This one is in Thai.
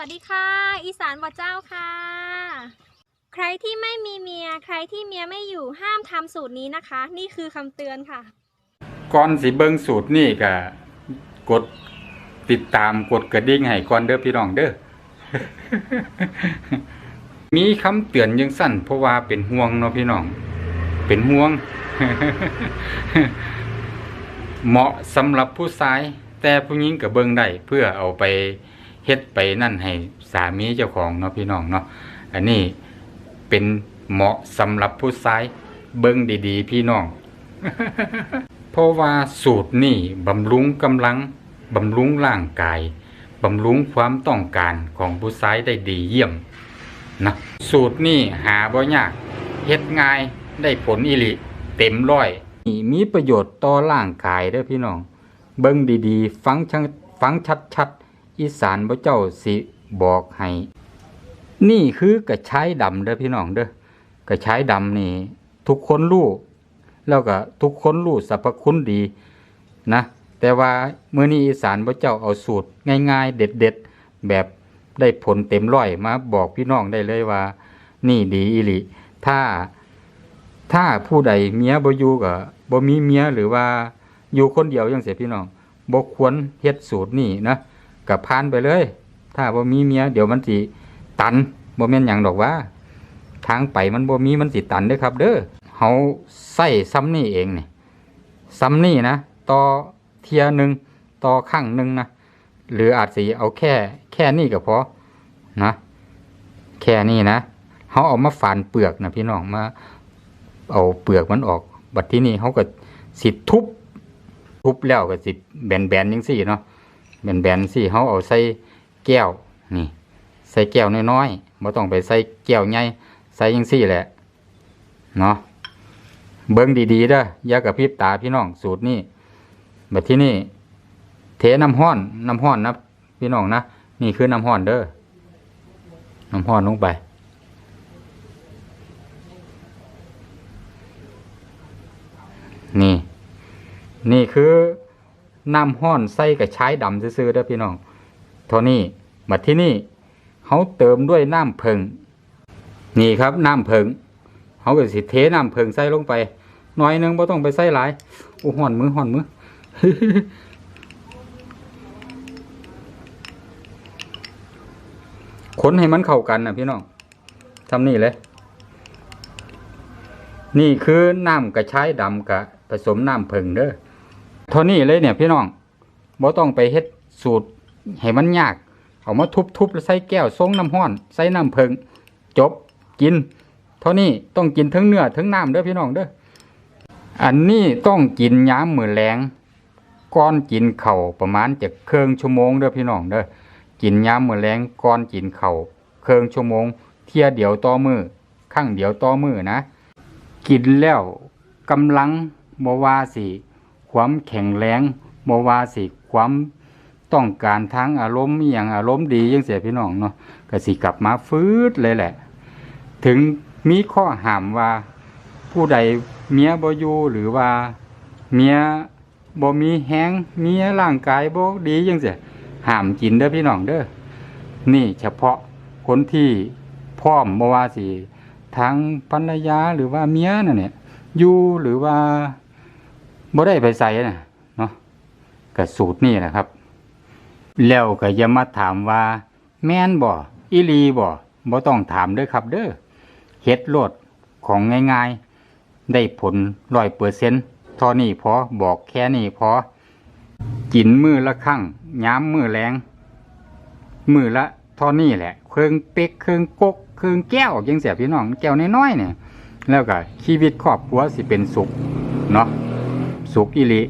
วัสดีค่ะ อีสานบ่เจ้าค่ะ ใครที่ไม่มีเมีย ใครที่เมียไม่อยู่ห้ามทำสูตรนี้นะคะ นี่คือคำเตือนค่ะ ก่อนสิเบิ่งสูตรนี่ก็กดติดตามกดกระดิ่งให้ก่อนเด้อพี่น้องเด้อ มีคำเตือนยังสั้นเพราะว่าเป็นห่วงเนาะพี่น้อง เป็นห่วง เหมาะสำหรับผู้ชาย แต่ผู้หญิงก็เบิ่งได้เพื่อเอาไป เฮ็ดไปนั่นให้สามีเจ้าของเนาะพี่น้องเนาะอันนี้เป็นเหมาะสำหรับผู้ชายเบิ่งดีๆ พี่น้อง เพราะว่าสูตรนี่บำรุงกำลังบำรุงร่างกายบำรุงความต้องการของผู้ชายได้ดีเยี่ยมนะสูตรนี่หาบ่ยากเฮ็ดง่ายได้ผลอิลิเต็มร้อยมีประโยชน์ต่อร่างกายเด้อพี่น้อง เบิ่งดีๆ ฟังชังฟังชัดๆ อีสานบ่เจ้าสิบอกให้นี่คือกระชายดำเด้อพี่น้องเด้อกระชายดำนี่ ทุกคนรู้แล้วก็ทุกคนรู้สรรพคุณดีนะ แต่ว่าเมื่อนี้อีสานพระเจ้าเอาสูตรง่ายๆ เด็ดๆ แบบได้ผลเต็มร้อยมาบอกพี่น้องได้เลยว่า นี่ดีอีหลีถ้าถ้าผู้ใดเมียบ่อยู่ก็บ่มีเมียหรือว่าอยู่คนเดียวจังเสียพี่น้องบ่ควรเฮ็ดสูตรนี่นะ กับพานไปเลย ถ้าบ่มีเมียเดี๋ยวมันสิตันบ่แม่นหยังดอกว่า ทางไปมันบ่มีมันสิตันเด้อครับ เด้อเฮาใส่ซ้ำนี่เองนี่ซ้ำนี่นะต่อเทียหนึ่งต่อข้างหนึ่งนะหรืออาจสิเอาแค่ แค่นี้ก็พอนะแค่นี้นะเฮาเอามาฝานเปลือกนะพี่น้องมา เอาเปลือกมันออก บัดที่นี่เขาก็สิทุบทุบแล้วก็สิแบนๆจังซี่เนาะ แบนๆสิเขาเอาใส่แก้วนี่ใส่แก้วน้อยๆบ่ต้องไปใส่แก้วใหญ่ใส่ยังสี่แหละเนาะเบิ้งดีๆเด้อยากระพริบตาพี่น้องสูตรนี่แบบที่นี่เทน้ำห้อนน้ำห้อนนะพี่น้องนะนี่คือน้ำห้อนเด้อน้ำห้อนลงไปนี่ นี่คือ น้ำห้อนใส่กับใช้ดำซื่อๆเด้อพี่น้องเท่านี้บัดที่นี่เขาเติมด้วยน้ำเพิงนี่ครับน้ำเพิงเขาก็สิเทน้ำเพิงใส่ลงไปหน่อยหนึงบ่ต้องไปใส่หลายโอ้ห่อนมือห่อนมือคนให้มันเข้ากันนะพี่น้องทำนี่เลย นี่คือน้ำกระชายดำกับผสมน้ำเพิงเด้อ ท่านี้เลยเนี่ยพี่น้องบ่ต้องไปเฮ็ดสูตรให้มันยาก เอามาทุบๆแล้วใส่แก้วทรงน้ำห้อนใส่น้ำเพิง จบกิน เท่านี้ต้องกินทั้งเนื้อทั้งน้ำเด้อพี่น้องเด้ออันนี้ต้องกินย้ำมือแรงก่อนกินเข่าประมาณจะเครื่องชั่วโมงเด้อพี่น้องเด้อกินย้ำมือแรงก่อนกินเข่าเครื่องชั่วโมง เที่ยเดียวต่อมือข้างเดียวต่อมือนะ กินแล้วกำลังบวาสิ ความแข็งแรงบวาสิความต้องการทางอารมณ์อย่างอารมณ์ดียังเสียพี่น้องเนาะก็สิกลับมาฟืดเลยแหละ ถึงมีข้อห้ามว่าผู้ใดเมียบอยู่หรือว่าเมียบ่มีแห้งเมียร่างกายบ่ดียังเสียห้ามกินเด้อพี่น้องเด้อนี่เฉพาะคนที่พร้อมบวาสิทางภรรยาหรือว่าเมียนั่นเนี่ยอยู่หรือว่า บ่ได้ไปใส่น่ะเนาะก็สูตรนี่แหละครับ แล้วก็อย่ามาถามว่า แม่นบ่อีลีบ่บ่ต้องถามเด้อครับ เด้อเฮ็ดโลดของง่ายๆ ได้ผลร้อยเปอร์เซ็นต์ทอนี่พอบอกแค่นี้พอกินมือละครั้งย้ำมือแรงมือละเทอนี่แหละ เครื่องเป๊กเครื่องกกเครื่องแก้วยังเสียพี่น้องแก้วน้อยๆเนี่ย แล้วก็ชีวิตครอบครัวสิเป็นสุขเนาะ สุขอิริ